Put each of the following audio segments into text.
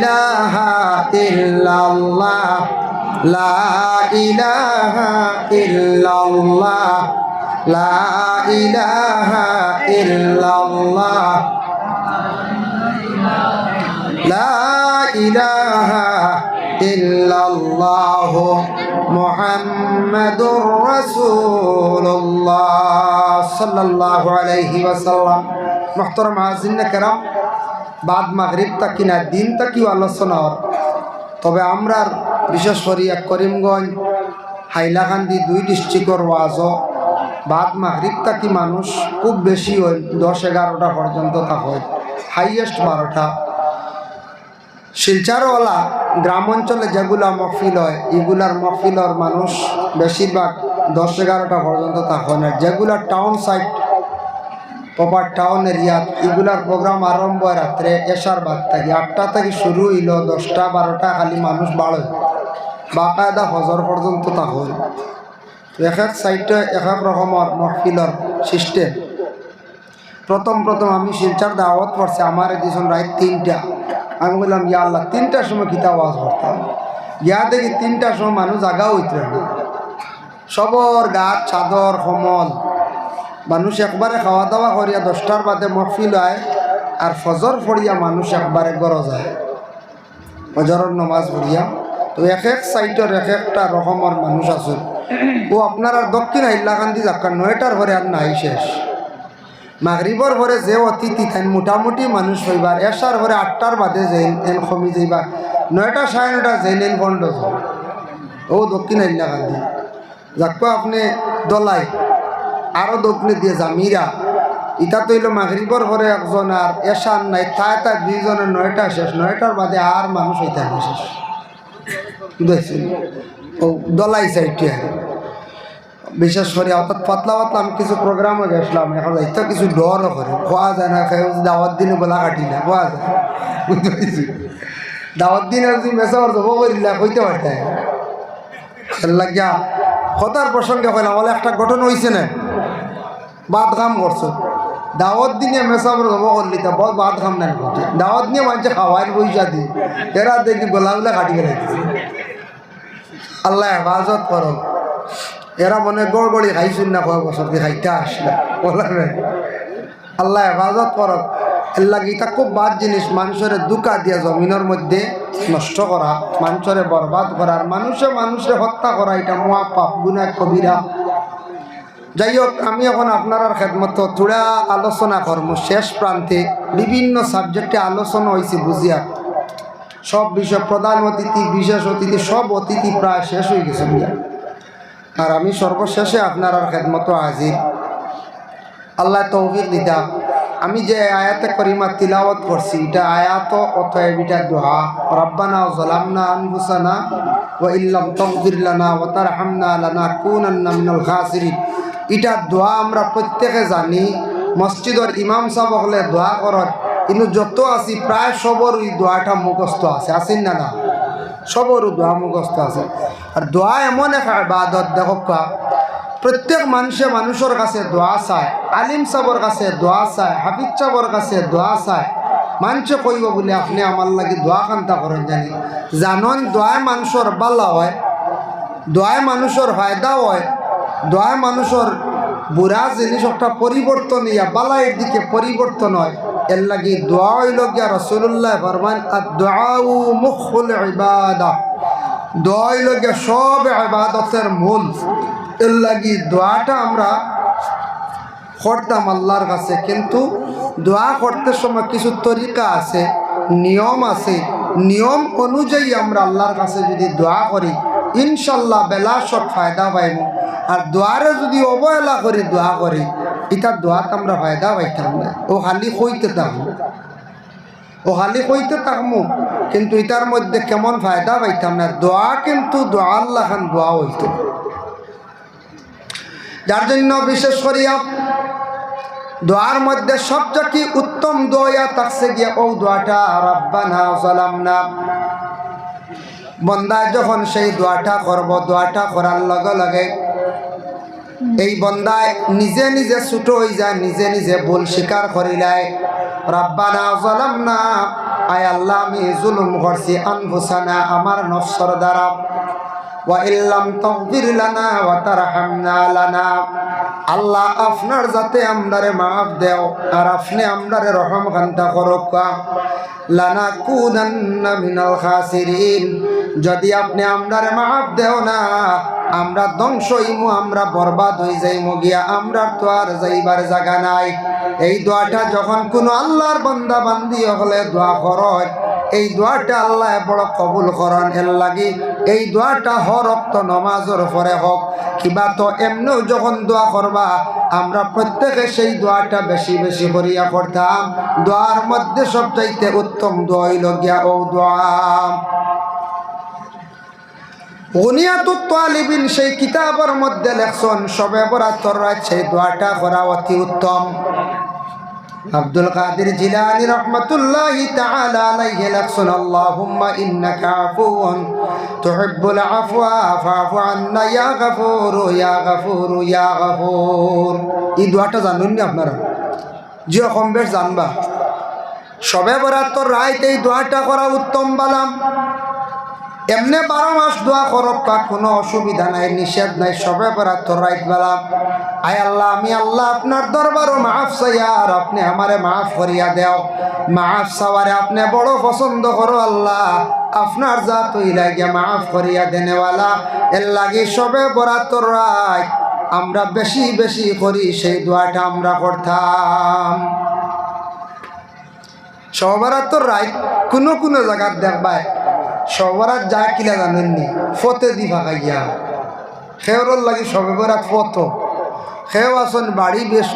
إله إلا الله. لا إله إلا الله. لا إله إلا الله. لا إله إلا الله. محمد رسول الله. صلى الله عليه وسلم. محترم عزيزنا الكرام. বাদ মাগরিব তাকি না দিন তাকিও আলোচনা হর। তবে আমরার বিশেষ করে এক করিমগঞ্জ, হাইলাকান্দি দুই ডিস্ট্রিক্টর ওয়াজ বাদ মাগরিব তাকি মানুষ খুব বেশি হয় দশ এগারোটা পর্যন্ত তা হয় হাইয়েস্ট বারোটা শিলচারওয়ালা গ্রাম অঞ্চলে যেগুলা মফিল হয়, এগুলার মহফিলর মানুষ বেশিরভাগ দশ এগারোটা পর্যন্ত তা হয় না যেগুলা টাউন সাইড প্রপার টাউন এরিয়াত এগুলার প্রোগ্রাম আরম্ভ হয় রাত্রে এসার বাদ থেকে। আটটা থেকে শুরু হইল, দশটা, বারোটা, খালি মানুষ বাড়ে বাকায়দা হজর পর্যন্ত তা হয় এক এক সাইডে এক এক রকমের মহফিলর সিস্টেম। প্রথম প্রথম আমি শিলচার দাওয়াত পড়ছি, আমার এদিন রাত তিনটা। আমি বললাম, ইয়া আল্লাহ তিনটার সময় কিতা আওয়াজ করতাম? ইয়া দেখি তিনটার সময় মানুষ জাগা হইত না। সবর, গাছ, চাদর, কমল মানুষ একবারে খাওয়া দাওয়া করিয়া দশটার বাদে মহফিল হয় আর ফজর ফড়িয়া মানুষ একবারে গরজ যায় ফজরের নমাজ পড়িয়া তো এক এক সাইটের এক একটা রকমের মানুষ আছে। ও আপনার আর দক্ষিণ হাইলাকান্দি যাক্কা নয়টার ঘরে আর নাই শেষ। মাগরিবর ঘরে যে অতিথি থাইন মোটামুটি মানুষ হইবার এসার ঘরে আটটার বাদে যেন এন কমি যাইবার নয়টা সাড়ে নয়টা যেন এন বন্ধ ও দক্ষিণ হাইলাকান্দি। যাক্কা আপনি দলাই। আরও দক্ষিণে দিয়ে জামিরা ইটা তো হইল মাগরিবর ঘরে একজন আর এসার নাই, তাই তাই দুইজনের নয়টা শেষ। নয়টার বাদে আর মানুষ হইতে শেষ। ও দলাই বিশেষ করে অর্থাৎ পাতলা পাতলা আমি কিছু প্রোগ্রামও গেছিলাম, এখন যাইতে কিছু ডরও করে। খোয়া যায় না খাই দাওয়াত দিনে বলা কাটি না, খোয়া যায়। বুঝতে দাওয়াত দিনে যদি মেসাবার জব করিলা কইতে পারতে লাগিয়া, কথার প্রসঙ্গে কইলাম, বলে একটা গঠন হয়েছে না। বাদ কাম করছ। দাওয়াত দিনে মেসাবার জব করলি, তা বহুত বাদ কাম নাই করছে দাওয়াত নিয়ে মানুষে খাওয়াই পয়সা দি। এরা দেখি গোলা গোলা কাটি গেলে আল্লাহ হেফাজত করো এরা মনে গড়গড়ি খাইছুন না, কয় বছর দিয়ে খাইতে আসলে বলার আল্লাহ হেফাজত করক। এল্লা গীতা খুব বাদ জিনিস, মানুষের দুকা দিয়া জমিনের মধ্যে নষ্ট করা, মানুষের বরবাদ করা, আর মানুষে মানুষে হত্যা করা, এটা মহা পাপ গুণা কবিরা যাই হোক আমি এখন আপনার খেদমত থোড়া আলোচনা করব শেষ প্রান্তে বিভিন্ন সাবজেক্টে আলোচনা হয়েছে বুঝিয়া। সব বিষয়, প্রধান অতিথি, বিশেষ অতিথি, সব অতিথি প্রায় শেষ হয়ে গেছে বুঝিয়া। আর আমি সর্বশেষে আপনার খেদমত হাজির। আল্লাহ তৌফিক দিতা আমি যে আয়াতে করিমা তিলাওয়াত করছি, এটা আয়াত অতএব এটা দোয়া। রব্বানা জালামনা আনফুসানা ওয়া ইল্লাম তাগফির লানা ওয়া তারহামনা লানাকুনান্না মিনাল খাসিরিন। এটা দোয়া আমরা প্রত্যেকে জানি। মসজিদের ইমাম সাহেব হলে দোয়া করত কিন্তু যত আছি প্রায় সবর এই দোয়াটা মুখস্থ আছে। আছেন না না সবর দোয়া মুখস্থ আছে। আর দোয়া এমন এক আবাদত দেখো কা প্রত্যেক মানুষে মানুষের কাছে দোয়া চায়, আলিম সাবর কাছে দোয়া চায়, হাফিজ সাবর কাছে দোয়া চায়। মানুষে কইব বলে, আপনি আমার লাগি দোয়া কান্তা করেন জানি। জানন দোয়ায় মানুষের বালা হয় দোয়ায় মানুষের ফায়দা হয়। দোয়ায় মানুষের বুড়া জিনিস একটা পরিবর্তন ইয়া, বালাইয়ের দিকে পরিবর্তন হয়। এর লাগি দোয়া হইল রসুল্লাহ ফরমান আর দোয়াউ মুখুল ইবাদা। দোয়া সব ইবাদতের মূল। এর লাগি দোয়াটা আমরা করতাম আল্লাহর কাছে, কিন্তু দোয়া করতে সময় কিছু তরিকা আছে, নিয়ম আছে। নিয়ম অনুযায়ী আমরা আল্লাহর কাছে যদি দোয়া করি, ইনশাল্লাহ বেলা সব ফায়দা পাইব। আর দোয়ারে যদি অবহেলা করি, দোয়া করি ইটার দোয়াত আমরা ফায়দা পাইতাম না। ও খালি কইতে থাকব ও খালি কইতে থাকব কিন্তু ইটার মধ্যে কেমন ফায়দা পাইতাম না। দোয়া কিন্তু দোয়া আল্লাহ খান দোয়া হইতো। যার জন্য বিশেষ করিয়া দোয়ার মধ্যে সবচেয়ে কি উত্তম দোয়া থাকছে গিয়া, ও দোয়াটা রব্বানা সালামনা বন্দায় যখন সেই দোয়াটা করব, দোয়াটা করার লগে লগে এই বন্দায় নিজে নিজে ছুটো হয়ে যায়, নিজে নিজে ভুল স্বীকার করিলাই রব্বানা জালামনা আয় আল্লাহ, আমি জুলুম করছি, আনফুসানা, আমার নফসর দ্বারা। আল্লাহ যাতে লানা মিনাল যদি আপনি আমরারে মাফ দেও না, আমরা ধ্বংস হইমু, আমরা বরবাদ হয়ে যাইমু গিয়া আমরা তো আর যাইবার জায়গা নাই। এই দোয়াটা যখন কোনো আল্লাহর বান্দা বান্দি হলে দোয়া করয় এই দোয়াটা আল্লাহ বড় কবুল করন, এর লাগি এই দোয়াটা হরক্ত নমাজের পরে হোক, কিবা তো এমনিও যখন দোয়া করবা, আমরা প্রত্যেকে সেই দোয়াটা বেশি বেশি করিয়া করতাম। দোয়ার মধ্যে সবচাইতে উত্তম দোয়া হইল গিয়া ও দোয়া। বুনিয়াতুত তালিবিন সেই কিতাবের মধ্যে লেখছেন সবে বরাতর রাত সেই দোয়াটা করা অতি উত্তম। আব্দুল কাদের জিলানি রহমতুল্লাহ জানুন আপনারা? যে কম বেশ জানবা। সবে বরাতর রাত এই দোয়াটা করা উত্তম বালাম। এমনি বারো মাস দোয়া করক কা কোনো অসুবিধা নাই, নিষেধ নাই, সবে বরাত রাইত বেলা। আয় আল্লাহ, আমি আল্লাহ আপনার দরবারও মাফ আর আপনি আমারে মাফ করিয়া দেও। মাফ চাওয়ারে আপনি বড় পছন্দ করো আল্লাহ, আপনার যা তুই লাগে মাফ করিয়া দেনেওয়ালা। এর লাগে সবে বরাত রাত আমরা বেশি বেশি করি সেই দোয়াটা আমরা করতাম। সবরাত রাত কোনো কোনো জায়গার দেখবায় সবরাত যা কিলা জানেননি, ফতে দি ভাগাইয়া সেওর লাগি সবে বরাত ফত। সেও আসন বাড়ি বেশ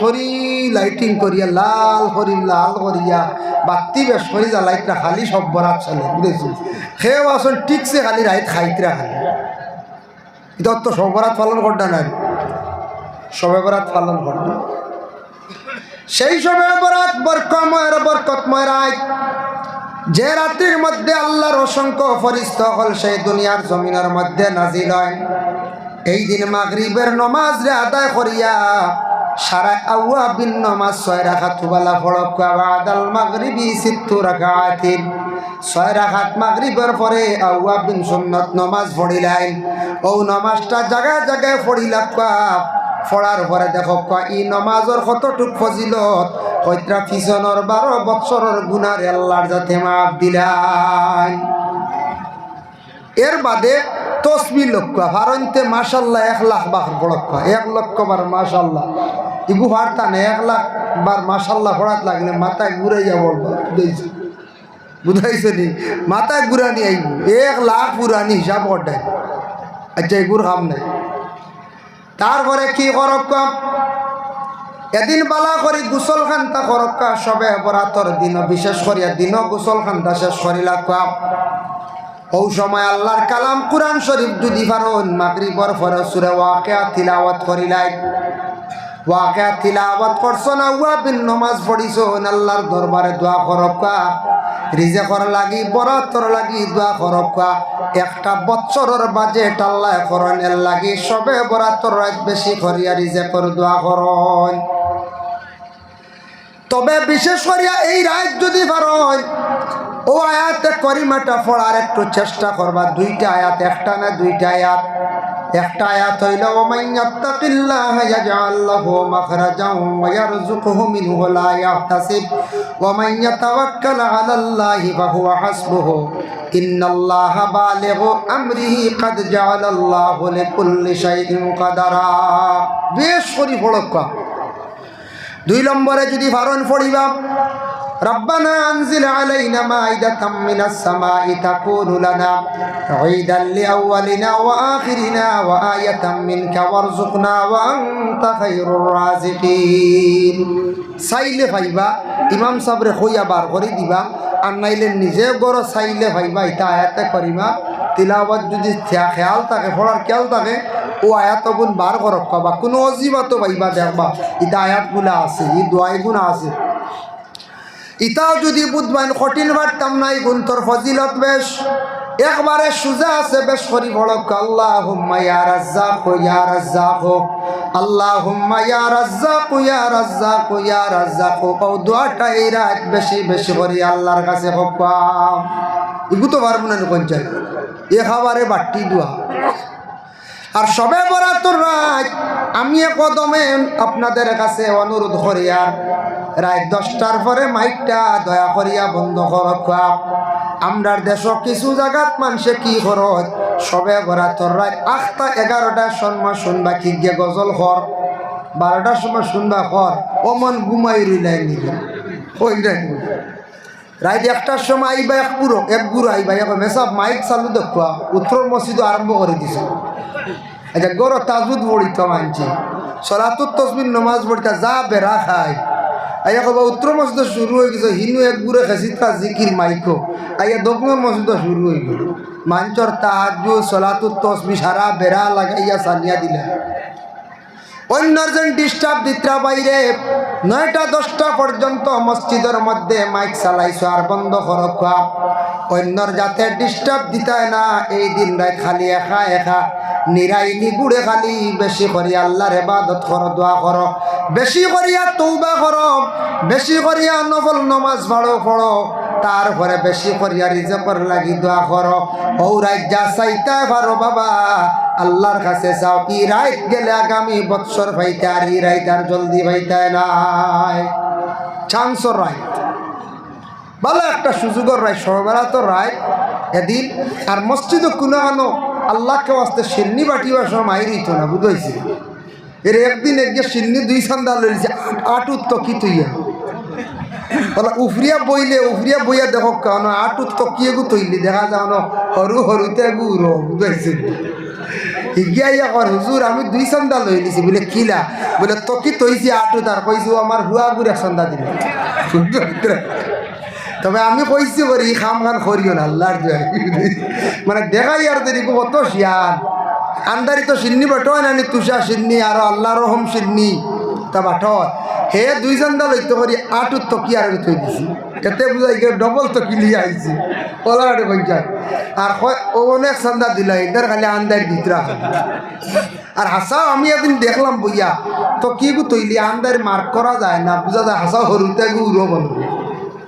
লাইটিং করিয়া, লাল করি লাল করিয়া বাতি বেশ করি যা লাইটটা খালি সব বরাত চলে বুঝেছি সেও আসন ঠিকছে খালি রাইত খাইতরা খালি। এটা তো সবরাত পালন করতে নাই। সবে বরাত পালন করতে সেই সময় বরাত বরকময়ের বরকতময় রাত যে রাত্রির মধ্যে আল্লাহর অসংখ্য ফরিস্ত হল, সেই দুনিয়ার জমিনের মধ্যে নাজিল হয়। এই দিন মাগরিবের নমাজ রে আদায় করিয়া সারা আউয়া বিন ছয় ছয় জায়গায় জায়গায় পড়িলাক ফড়ার পরে দেখো ই নমাজর কতটুক ফজিলত কইত্রা পিছনের বারো বৎসরের গুনার আল্লাহর যাতে মাপ দিলাই এর বাদে তসবি লক্ষ ভারন্তে মাসাল্লাহ এক লাখ বার বড়ক্ষ এক লক্ষ বার মাসাল্লাহ ইগু ভারতা না এক লাখ বার মাসাল্লাহ পড়াত লাগলে মাথায় ঘুরে যাব বুঝাইছে নি? মাথায় ঘুরানি আইব এক লাখ পুরানি হিসাব করতে আচ্ছা এগুর খাম নাই। তারপরে কি করক্কা এদিন বালা করি গুসল খান্তা করক্কা সবে বরাতর দিন, বিশেষ করিয়া দিন গুসল খান্তা শেষ করিলা কাম। ও সময় আল্লাহর কালাম কুরআন শরীফ যদি পারন মাগরিবর পরে সুরে ওয়াকিয়া তিলাওয়াত করিলাই। ওয়াকিয়া তিলাওয়াত করছ না উয়া বিন নমাজ পড়িছো, আল্লাহর দরবারে দোয়া করক্কা রিজেকর লাগি বরাতর লাগি, দোয়া করক্কা একটা বছরের বাজেট আল্লাহ করণের লাগি, সবে বরাতর রাত বেশি করিয়া রিজেকর দোয়া করন তবে বিশেষ করিয়া এই রাত যদি পারন ও আয়াতে করিমাটা পড়ার একটু চেষ্টা করবা, দুইটা আয়াত, একটা না দুইটা আয়াত। একটা আয়াত হইল ওমান ইয়াত্তাকিল্লাহ ইয়াজআল লাহু মাখরাজান ওয়া ইয়ারযুকুহু মিনহু লা ইয়াহতাসিব। ওমান ইয়াতাওয়াক্কাল আলাল্লাহি ফাহুয়া হাসবুহু। ইন্নাল্লাহা বালিগু আমরিহি কাদ জাআলাল্লাহু লিকুল্লি শাইইন কাদারা। বেশ করি পড়কা দুই নম্বরে যদি ভারণ পড়িবা ربنا أنزل علينا مائدة من السماء تكون لنا عيدا لأولنا وآخرنا وآية منك وارزقنا وأنت خير الرازقين চাইলে ভাইবা ইমাম সাবরে হইয়া বার করে দিবা আর নাইলে নিজে গড় চাইলে ভাইবা ইটা আয়াতে করিবা তিলাবাত যদি থিয়া খেয়াল থাকে পড়ার খেয়াল থাকে ও আয়াত গুণ বার করক বা কোনো অজিবাত ভাইবা দেখবা ইটা আয়াতগুলা আছে ই দোয়াইগুনা আছে ইটাও যদি বুধবান কঠিন পারতাম নাই গুন্তর ফজিলত বেশ। একবারে সুজা আছে বেশ করি বড় আল্লাহ হুম্মা ইয়া রাজ্জাক ইয়া রাজ্জাক আল্লাহ হুম্মা ইয়া রাজ্জাক ইয়া রাজ্জাক ইয়া রাজ্জাক। কও দোয়াটা এই রাত বেশি বেশি করি আল্লাহর কাছে হকাম ইগু তো পারব না পঞ্চায়েত এ খাবারে বাট্টি দোয়া। আর সবে বরাতর রাত, আমি কদমে আপনাদের কাছে অনুরোধ করিয়া রাত দশটার পরে মাইকটা দয়া করিয়া বন্ধ করা আমরার দেশ কিছু জায়গাত মানুষে কি খরচ সবে বরাতর রাত আটটা এগারোটার সময় শুনবা কি গিয়ে গজল খর বারোটার সময় শুনবা খর অমন ঘুমাই রইলাই নিবে ওই রাত একটার সময় আইবা এক পুরো এক গুরু আইবা এক মেসব, মাইক চালু দেখুয়া উত্তর মসজিদ আরম্ভ করে দিছে। আচ্ছা গরো তাজুদ পড়িত মানছি। সলাতুর তসবির নমাজ পড়িতা যা বেড়া খায়। আইয়া কবা উত্তর মসজিদ শুরু হয়ে গেছে হিনু এক গুড়ে খেসিতা জিকির মাইকো। আইয়া দক্ষিণ মসজিদ শুরু হয়ে গেল। মাঞ্চর তাহাজু সলাতুর তসবি সারা বেড়া লাগাইয়া সানিয়া দিলে। অন্যর যেন ডিস্টার্ব দিত্রা বাইরে নয়টা, দশটা পর্যন্ত মসজিদের মধ্যে মাইক চালাইছো আর বন্ধ করো অন্যর যাতে ডিস্টার্ব দিতায় না, এই দিন রায় খালি একা একা নিরাই নিগুড়ে খালি, বেশি করি আল্লাহর এবাদত কর, দোয়া করো। বেশি করিয়া তৌবা করো, বেশি করিয়া নফল নমাজ পড়ো পড়ো। তারপরে বেশি করিয়া রিজেকর লাগি দোয়া করো। ও রাজ্যা চাইতে পারো বাবা, আল্লাহর কাছে যাও। কি রাইত গেলে আগামী বৎসর ভাইতে আর ই রাইত আর জলদি ভাইতে নাই। চান্সর রাইত। ভালো একটা সুযোগের রায় সরবরা তো রায় এদিন আর মসজিদও কোনো আল্লাহকে আসতে সিন্নি বাটিবার সময় মাইরি তো না, বুঝাইছে? এর একদিন একদিন সিন্নি দুই সান্দা লইছে আটুত তো কি তুই? বলা, উফরিয়া বইলে, উফরিয়া বইয়া দেখো কেন আটুত তো কি এগু তৈলি দেখা যাও না, সরু সরুতে এগু র বুঝাইছে? হিগিয়া হুজুর, আমি দুই চান্দা লই নিছি বলে কিলা বলে তকি তৈছি আটু তার কইছি আমার হুয়া গুড়ে চান্দা দিলে। তবে আমি কইছি করি খাম খান করিও না, আল্লাহর। মানে দেখাই আর দেরি কত শিয়ান। আন্দারি তো সিন্নি বাটোয় নানি তুষা সিন্নি, আর আল্লাহ রহম সিন্নি, তা বাটয় হে দুইজন দা লইতে করি আটুর তকি আর থই দিছি এতে বুঝাই গিয়ে ডবল তকি লিয়ে আইছি। ওলাঘাটে পঞ্চায়েত আর কয় ও অনেক চান্দা দিল, এদের খালি আন্দার ভিতরা আর হাসাও, আমি একদিন দেখলাম বইয়া তো কি গু তৈলি আন্দার মার্ক করা যায় না, বুঝা যায় হাসাও হরুতে গু উড়ো বলব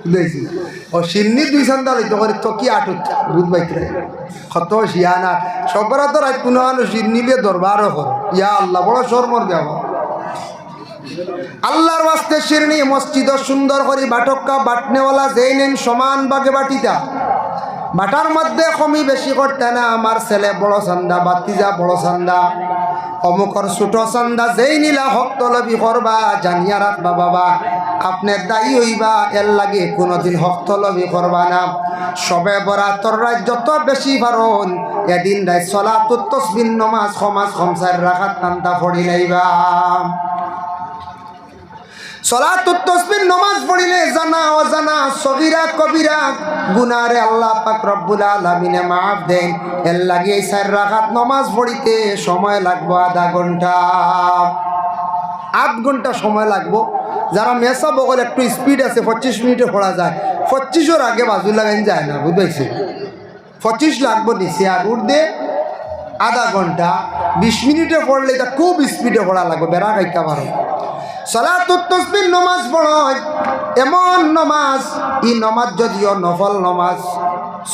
বুঝাইছি ও সিন্নি দুই চান্দা লইতে করি তো কি আটুত? বুধ বাইতে কত শিয়ানা। সবরা তো রাত দরবারও কর ইয়া আল্লাহ, বড় শর্মর ব্যবহার। আল্লাহর শিরনি মসজিদ সুন্দর বাটনেওয়ালা, যেই নেন সমান বাগে বাটিতা। বাটার মধ্যে কমি বেশি করতে না, আমার ছেলে বড় চান্দা, বাতিজা বড় চান্দা। অমুকর ছোট চান্দা যেই নীলা হক লবি করবা, জানিয়া রাখবা বাবা আপনার দায়ী হইবা, এর লাগে কোনোদিন হক লবি করবা না। সবে বরাতর রাত যত বেশি ভারণ এদিন রায় চলা তো তসবিন, নমাজ সমাজ সমসার রাখাত টান্তা ফড়ি লাইবা নমাজ জানা, অজানা আল্লাহ মাফ সময় আধা আধ সময় যারা মেসা বগল একটু স্পিড আছে, পঁচিশ মিনিটে পড়া যায়। পঁচিশের আগে বাজু লাগাইন যায় না বুঝাইছে পঁচিশ লাগবো নিচে আর উর্দে আধা ঘণ্টা। বিশ মিনিটে পড়লে খুব স্পিডে পড়া লাগবে, বেড়া খাইতে পারো। সলাতুত তসবির নমাজ পড়য় এমন নমাজ ই নমাজ যদিও নফল নমাজ,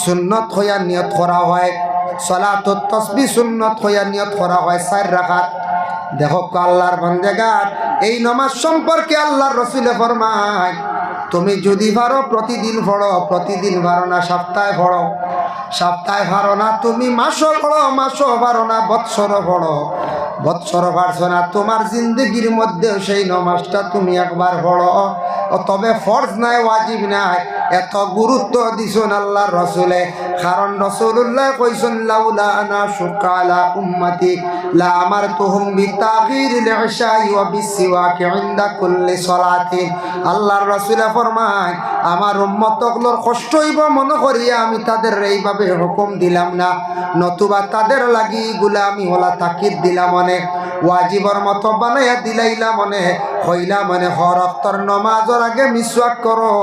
সুন্নত হইয়া নিয়ত করা হয়। সলাতুত তসবি সুন্নত হইয়া নিয়ত করা হয় চার রাখাত দেখো আল্লাহর বন্দেগার, এই নমাজ সম্পর্কে আল্লাহর রসুলে ফরমায়, তুমি যদি পারো প্রতিদিন পড়ো, প্রতিদিন পারো না, সপ্তাহে পড়ো। সপ্তাহে পারো না, তুমি মাসও পড়ো, মাসও পারো না, বৎসরও পড়ো। বৎসর পারছ না। তোমার জিন্দগির মধ্যে সেই নমাজটা তুমি একবার পড়ো। তবে ফর্জ নাই, ওয়াজিব নাই। এত গুরুত্ব দিছ আল্লাহর রসুলে। কারণ রসুল্লাহ কইসুন লাউলা আনা শুকালা উম্মতি, লা আমার তুহুম বিতাগির লিশাই ওয়া বিসিওয়াকি ইনদা কুল্লি সালাতিন আল্লাহর রসুলে ফরমায়, আমার উম্মতগুলোর কষ্ট হইব মনে করিয়া আমি তাদের এইভাবে হুকুম দিলাম না, নতুবা তাদের লাগি গুলা আমি ওলা তাকিদ দিলাম মনে ওয়াজিবর মতো বানাইয়া দিলাইলা মনে হইলা মনে হরক্তর নমাজর আগে মিসওয়াক করো।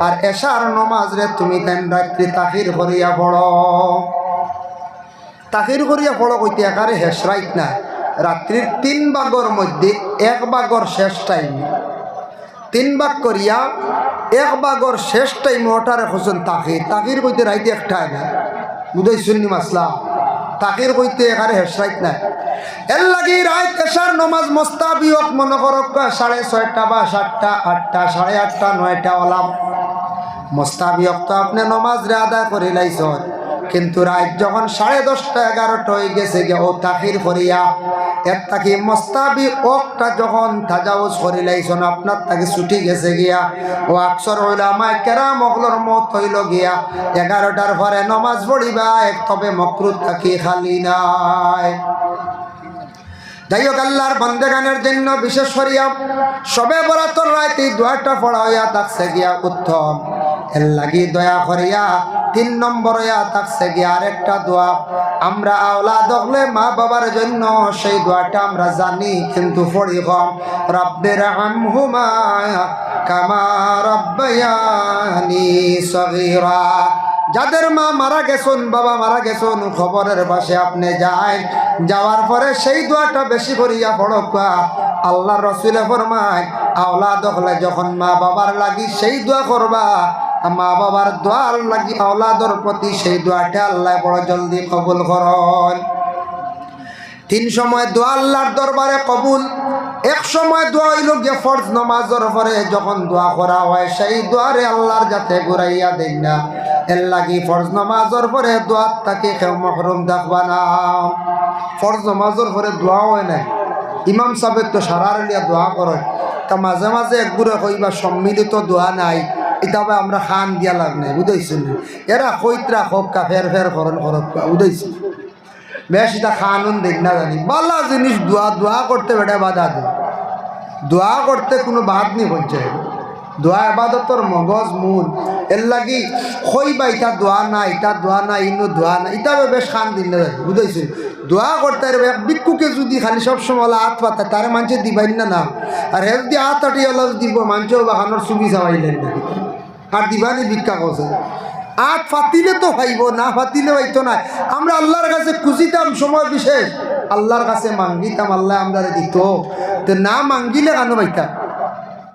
আর এশার নমাজ রে তুমি তেন রাত্রি তাহির করিয়া পড়ো। তাহির করিয়া পড়ো কইতে একারে হেসরাইত না রাত্রির তিন ভাগর মধ্যে এক ভাগর শেষ টাইম তিন ভাগ করিয়া এক ভাগর শেষ টাইম ওটারে হোসেন তাকির তাকির কইতে রাইতে একটা না বুঝাই শুনি মাসলা তাকির কইতে এখানে হেসাইত নাই। এর লাগি রাত এসার নমাজ মস্তাবিয়ক মনে করক সাড়ে ছয়টা বা সাতটা, আটটা, সাড়ে আটটা, নয়টা ওলাম মোস্তাবিয়ক তো আপনি নমাজ রে আদায় করে লাইছ কিন্তু রাত যখন সাড়ে দশটা এগারোটা হয়ে গেছে গে ও তাকির করিয়া, এর তাকি মোস্তাবি ওকটা যখন তাজাউজ করি লাইছন আপনার তাকে ছুটি গেছে গিয়া, ও আকসর হইল আমায় কেরা অগলোর মত হইল গিয়া, এগারোটার পরে নমাজ পড়িবা, এক তবে মকরুত তাকি খালি নাই। যাই হোক, আল্লাহর বন্দে গানের জন্য বিশেষ করিয়া সবে বরাতর রাইতে দোয়াটা পড়া হইয়া থাকছে গিয়া উত্তম। লাগি দয়া করিয়া তিন নম্বর থাকছে গিয়া আরেকটা দোয়া। আমরা আওলা দখলে মা বাবার জন্য সেই দোয়াটা আমরা জানি, কিন্তু পড়ি কম রব্বের আমহুমা কামা রব্বায়ানি সগীরা। যাদের মা মারা গেছেন, বাবা মারা গেছেন, খবরের পাশে আপনি যায় যাওয়ার পরে সেই দোয়াটা বেশি করিয়া পড়কা আল্লাহ রসুলে ফরমায় আওলা দখলে যখন মা বাবার লাগি সেই দোয়া করবা। মা বাবার দোয়ার লাগি আওলাদর প্রতি সেই দোয়াটা আল্লাহ বড় জলদি কবুল করন। তিন সময় দোয়া আল্লাহর দরবারে কবুল, এক সময় দোয়া হইল গিয়ে ফরজ নমাজের পরে যখন দোয়া করা হয় সেই দোয়ারে আল্লাহর যাতে ঘুরাইয়া দেন না। এর লাগি ফরজ নমাজের পরে দোয়ার তাকে কেউ মহরুম দেখবা না। ফরজ নমাজের পরে দোয়া হয় না। ইমাম সাহেব তো সারার লিয়া দোয়া করে তা মাঝে মাঝে একগুড়ে কইবা সম্মিলিত দোয়া নাই। এটাবে আমরা খান দিয়া লাভ নাই বুঝাইছিল এরা কইতরা হোক কা ফের ফের করন করক বুঝাইছিল বেশ এটা খানুন দেখ না জানি। বালা জিনিস দোয়া দোয়া করতে বেটা বাধা দে। দোয়া করতে কোনো বাদ নি হচ্ছে দোয়া আবাদতর মগজ, মূল। এর লাগি কই বা ইটা দোয়া না ইটা দোয়া না, ইনো দোয়া না ইটা বেশ খান দিন না বুঝাইছে দোয়া করতে ভিক্ষুকে যদি খালি সবসময় হাত পাতা, তারে মানুষে দিবাই না না। আর হে যদি হাত আটি অলপ দিব মানুষেও বাহানোর সুবি চাবাইলেন না। আর দিবানি ভিক্ষা করছে। আট ফাতিলে তো পাইব না ফাতিলে পাইতো না আমরা আল্লাহর কাছে খুঁজিতাম সময় বিশেষ। আল্লাহর কাছে মাঙ্গিতাম, আল্লাহ আমরা দিত। না মাঙ্গিলে কেন পাইতাম?